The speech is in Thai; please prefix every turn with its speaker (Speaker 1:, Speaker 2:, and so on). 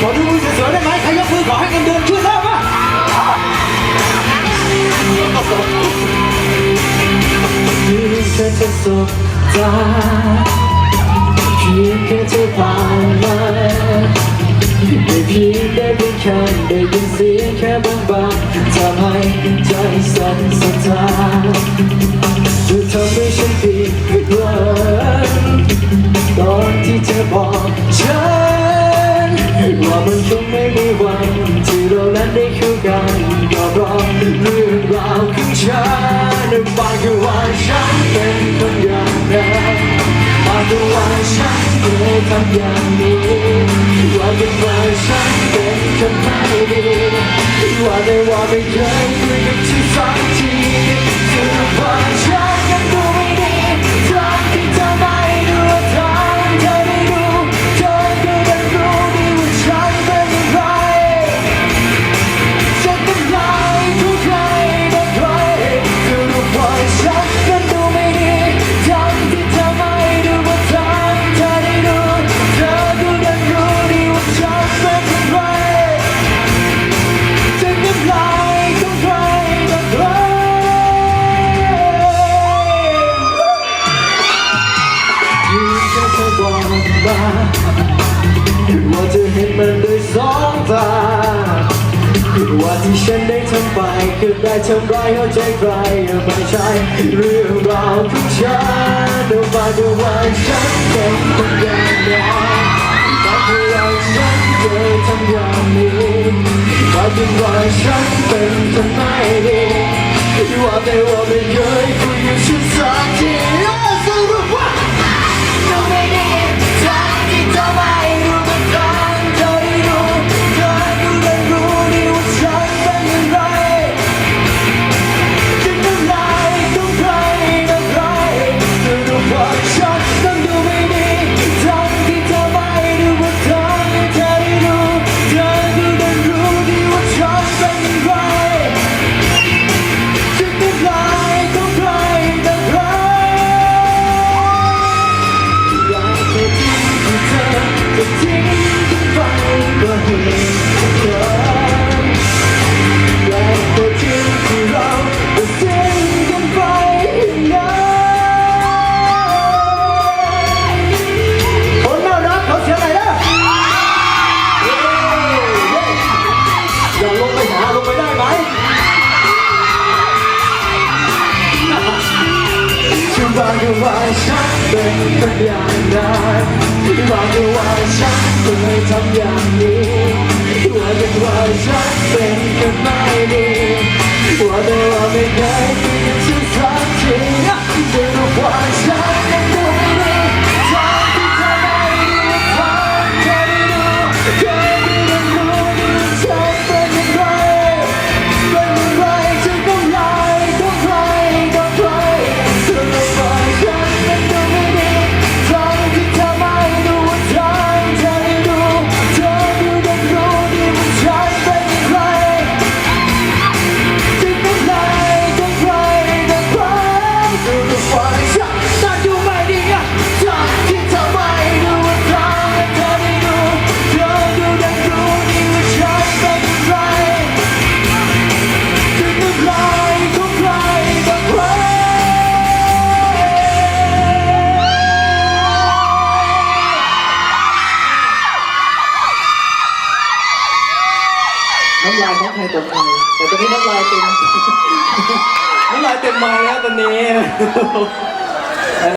Speaker 1: ขอดูมือสวยๆได้ไหมใครยกมือขอให้เงินเดือนขึ้นแล้วมาเพียงแค่จะสบตาเพียงแค่จะผ่านมาได้เพียงได้เพียงแค่ได้ยินเสียงแค่บางๆทำให้ใจสั่นสะท้าน ไม่มีวันที่เรานั้นได้คู่กันก็เพราะเรื่องราวของฉันในบางคือว่าฉันเป็นคนอย่างนั้นบางคือว่าฉันเคยทำอย่างนี้ว่าเป็นว่าฉันเป็นคนไม่ดีว่าแต่ว่าไม่เคยคุยกับฉันสักทีคือว่าฉัน บอกมาว่าจะเห็นมันด้วยสองตาว่าที่ฉันได้ทำไปคือได้ทำร้ายหัวใจใครไม่ใช่เรื่องราวของฉันเดี๋ยวมาดูว่าฉันเป็นคนย่างไรแต่คือเราฉันเคยทำอย่างนี้ว่าถึงว่าฉันเป็นคนไมดีว่าแต่ว่าไม่เคย ฉันว่าฉันเคยทำอย่างนี้ว่ากันว่าฉันเป็นคนไม่ดีว่าแต่ว่าไม่เคย น้ำลายของใครต
Speaker 2: กใครแต่ตอนนี้น้ำลายเต็ม น้ำลายเต็มไม้แล้วตอนนี้